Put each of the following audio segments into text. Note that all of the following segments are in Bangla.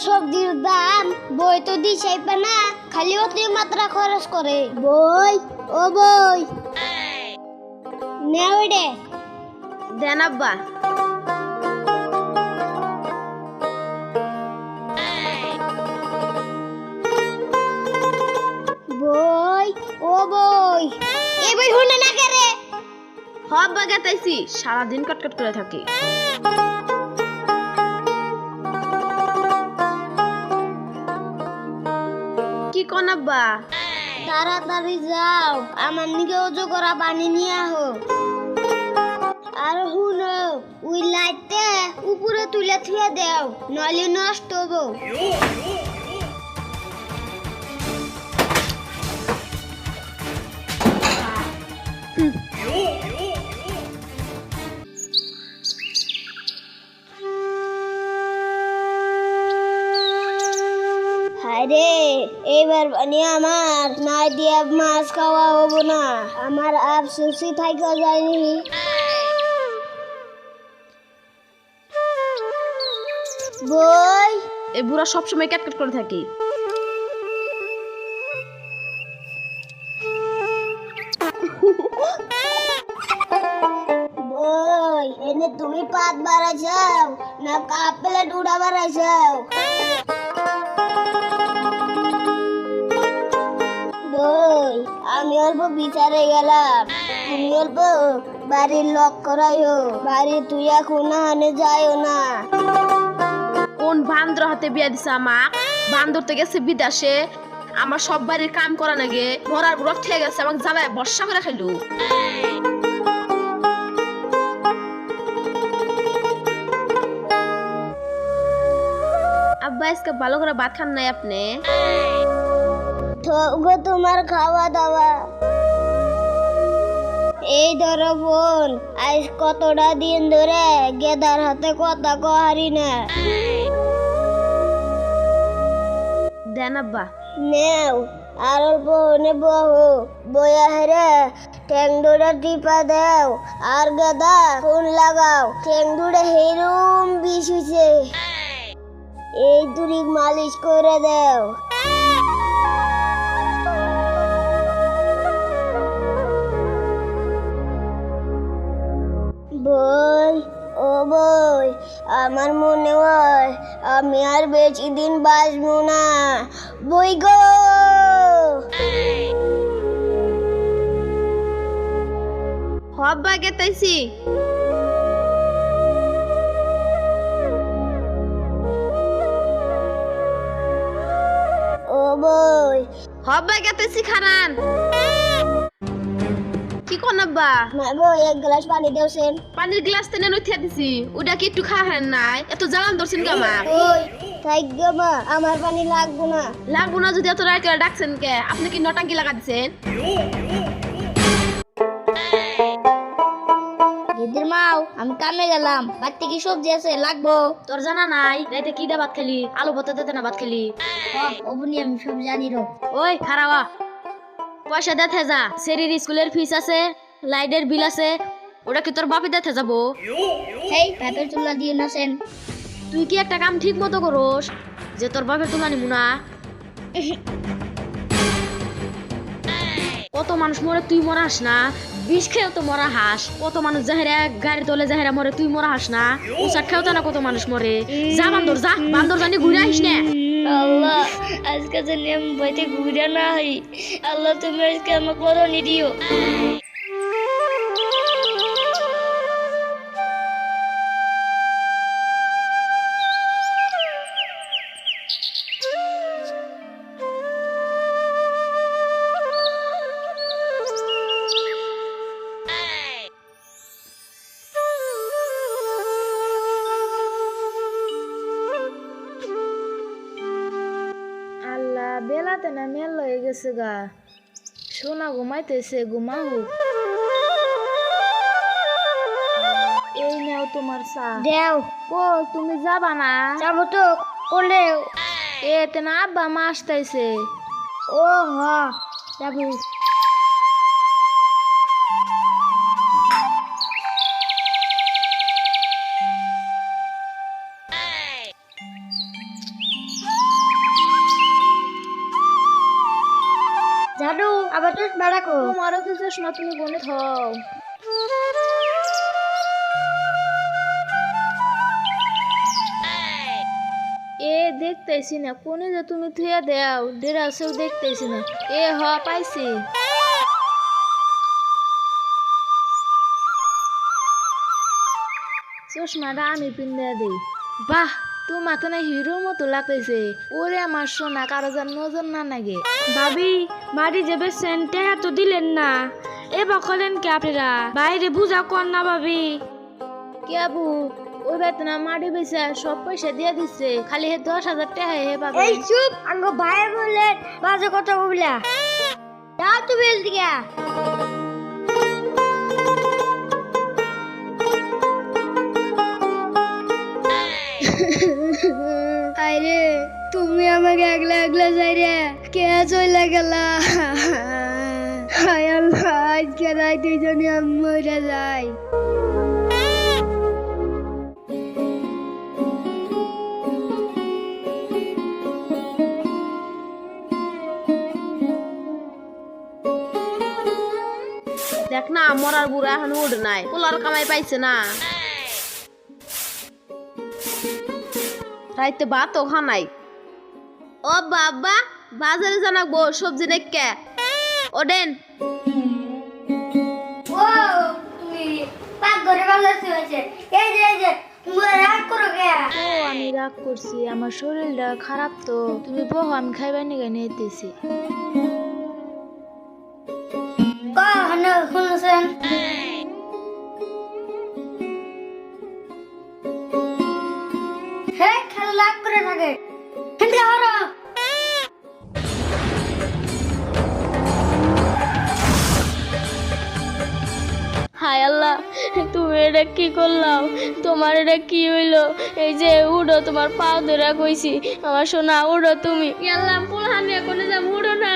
সবজির দাম বই তো দিছেই পে না খালি অতি মাত্রা খরচ করে। বই ও বই। নেও রে। দেন আব্বা। বই ও বই। এই বই শুনে না কে রে? হব বাগাতাইছি সারাদিন কটকট করে থাকি। কোন আব্বা? তাড়াতাড়ি যাও, আমার নিকে ওজো করা পানি নিয়ে আহো। আর হুনো ওই লাইটটা উপরে তুলে থুয়ে দেও নলে নষ্ট হব। এইবার পানি আমার না দিয়ে মাছ খাওয়া হব না। আমার আফসোসই থাকা যায়নি। বই? এই বুড়া সবসময় ক্যাটকেট করে থাকি। বই এনে তুমি পাত বাড়াইছাও না কাপ প্লেট উড়া বাড়াইছাও? অল্প বিচারে গেলাম। তুমি অল্প বাড়ির লক করাইও বাড়ি তুই এখন আনে যাইও না। কোন বান্দর হাতে বিয়া দিছে আমাক বান্দর তো গেছে বিদেশে। আমার সব বাড়ির কাম করা নাগে মরার বুড়া ঠিক গেছে আমাকে জ্বালায় বর্ষা করে খাইলু। আব্বা আজকে ভালো করে ভাত খান নাই আপনি? তোমার খাওয়া দাওয়া। এই ধরো বোন আজ কতটা দিন ধরে গেদার হাতে কথা কহারি না। দেন আব্বা। নেও আর অল্প নেব বয়া হেরে ঠ্যাং দুটা টিপা দেও আর গেদা ফোন লাগাও ঠ্যাং দুটা হেরুম বিষ এই দুরি মালিশ করে দেও। বই ও বই আমার মনে হয় আমি আর বেশি দিন বাঁচবো না। বই গো! হব্বা গেতাইছি ও বই। হব্বা গেতাইছি খানান। কি কোন আব্বা? মা বই এক গ্লাস পানি দেওছেন পানির গ্লাস তেনে নথিয়া দিছি ওটা কি একটু খা হেন নাই? এত জ্বালান ধরছেন কে আমার? ওই থাইক মা আমার পানি লাগবো না। লাগবো না যদি এত রায় করে ডাকছেন কে? আপনি কি নটাঙ্কি লাগা দিছেন? দিদির মাও আমি কামে গেলাম। বাড়িতে কি সবজি আছে? লাগবো। তোর জানা নাই? রাইতে কি দা ভাত খেলি? আলু ভর্তা দিতে না ভাত খেলি? অবনি আমি সব জানি রো। ওই খারাওয়া পয়সা দেতে যা সেরির স্কুলের ফিস আছে লাইটের বিল আছে ওটা কি তোর বাপি দেতে যাব হেই পেপের চুলা দিয়ে নাছেন তুই কি একটা কাম ঠিক মতো করোস যে তোর বাপের তুলা নিবো না? কত মানুষ মরে তুই মরাস না? বিষ খেয়েও তো মরা হাস। কত মানুষ জাহেরা গাড়ি তোলে জাহেরা মরে তুই মরা হাস না? উচাট খেয়েও তো না কত মানুষ মরে? যা বান্দর যা। বান্দর জানি ঘুরে আসিস না। আল্লাহ আজকে যেন আমি বাড়িতে ঘুরে না হই আল্লাহ তুমি আজকে আমাকে করনি দিও গেছে গা। সোনা ঘুমাইতেছে ঘুমাও। এই নাও তোমার চা। দেও। কো তুমি যাবা না? যাব তো কোলে। এতে না আব্বা মা আসতেছে ও হ যাব। আবার তো বেড়াকো তোমারও তো চশমা তুমি বনে থাও। এ দেখতেছি না কোনে যে তুমি থুয়া দেও ডেরাসেও দেখতেছি না। এ হ পাইছি। চশমাটা আমি পিন্দা দিই। বাহ! তোমার তো না হিরোর মতো লাগতেছে। ওরে আমার সোনা কারও যেন নজর না লাগে। ভাবি বাড়ি যাবে সেন্টে এত দিলেন না। এবার করেন কি আপনারা? বাইরে বুঝা কর না ভাবি। কেবু ওই বেতনা মাটি বেচা সব পয়সা দিয়ে দিচ্ছে খালি হে দশ হাজার টাকা হে পাবে। এই চুপ! আঙ্গ ভাই বললেন বাজে কথা বললা তুমি এল দিকে আরে তুমি আমাকে একলা একলা যাই রে কে চলে গেলা? হায় আল্লাহ, আজকে জন্য আমি মরে যাই। দেখ না, মরার বুড়া এখন উঠ নাই। পোলার কামাই পাইছে না। রাইতে ভাতও খানাই ও বাবা বাজারে জানাব সবজি নেকে ওডেন। ও তুমি পাক ঘরে ভালো হয়েছে এই যে এই যে রাগ করো কে? ও আমি রাগ করছি আমার শরীরটা খারাপ তো। তুমি বহ আমি খাইবার নিগে নিতেছি। কখনো শুনছেন? হে খেলা লাগ করে থাকে। কিন্তু হরো হায় আল্লাহ তুমি এটা কি করলাম? তোমার এটা কি হইল? এই যে উড়ো তোমার পা ধরে কইছি। আমার সোনা উড়ো তুমি। আল্লাহ নিয়ে কোনে যাম? উড়ো না।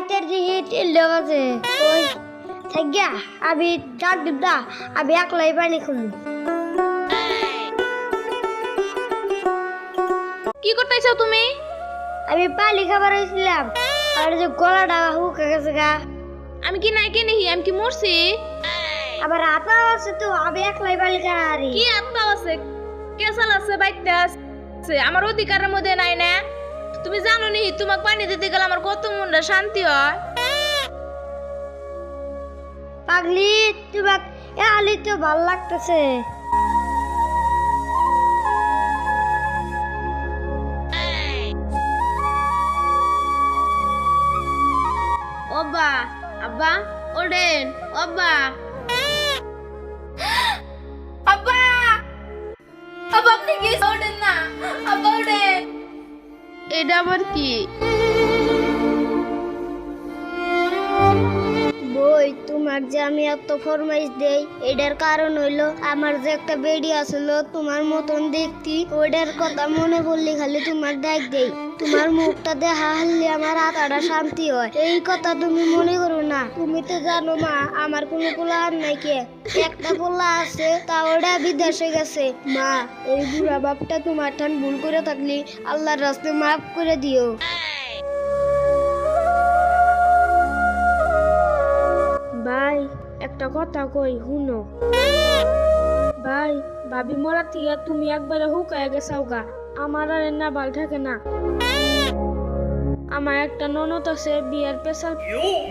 রাতের দিকে টিল্লে বাজে। ওই থাকিয়া আমি ডাক দিবদা আমি একলাই পানি খুলু কি করতেছো তুমি? আমি পালি খাবার হয়েছিলাম আর যে গলাটা হুকে গেছে গা। আমি কি নাই কে নেহি আমি কি মরছি? আবার হাতা আছে তো আমি একলাই পানি খাওয়ারি। কি আত্মা আছে? কেসাল আছে বাইতে আছে। আমার অধিকারের মধ্যে নাই না? তুমি জানো নি তোমাকে পানি দিতে গেলে আমার কত মনটা শান্তি হয়? পাগলি তোমাক এ আলি তো ভালো লাগতেছে। ওবা আব্বা ওডেন ওবা। এটা আবার কি? তোমার যে আমি এত ফরমাইশ দেই, এটার কারণ হইল আমার যে একটা বেডি আসলো, তোমার মতন দেখতি, ওইটার কথা মনে পড়লে খালি তোমার দেখ দেই। তোমার মুখটা দেখা হারলে আমার আত্মাটা শান্তি হয়। এই কথা তুমি মনে করো না। তুমি তো জানো মা, আমার কোনো পোলা আর নাই কে। একটা পোলা আছে তা ওটা বিদেশে গেছে। মা, এই বুড়া বাপটা তোমার ঠান ভুল করে থাকলে, আল্লাহর রাস্তায় মাফ করে দিও। একটা কথা কই হুনো ভাই ভাবি মরা থেকে তুমি একবারে হুকায় গেছাও গা। আমার আর না বাল থাকে না। আমার একটা ননদ আছে বিয়ার পেশাল।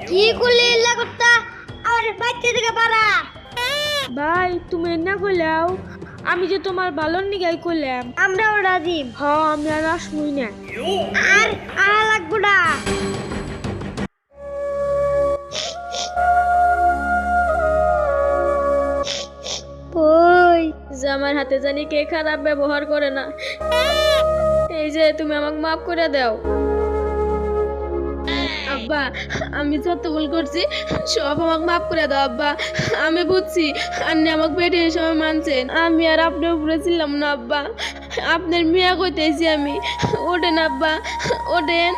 কি করলি ইল্লা করতা আমার বাচ্চা থেকে পারা ভাই তুমি না কইলাও আমি যে তোমার ভালোর নিগাই কইলাম। আমরা ওরা দিম হ আমি আর আসমুই না। আর আর লাগবো না। হাতে জানি কে খারাপ ব্যবহার করে না। এই যে, তুমি আমাকে মাফ করে দাও। আব্বা, আমি যত ভুল করছি, সব আমাকে মাফ করে দাও, আব্বা। আমি বুঝছি, আপনি আমাকে পেটে সময় মানছেন। আমি আর আপনার উপরে ছিলাম না, আব্বা। আপনার মিয়া কইতেছি আমি। ওঠেন, আব্বা। ওঠেন।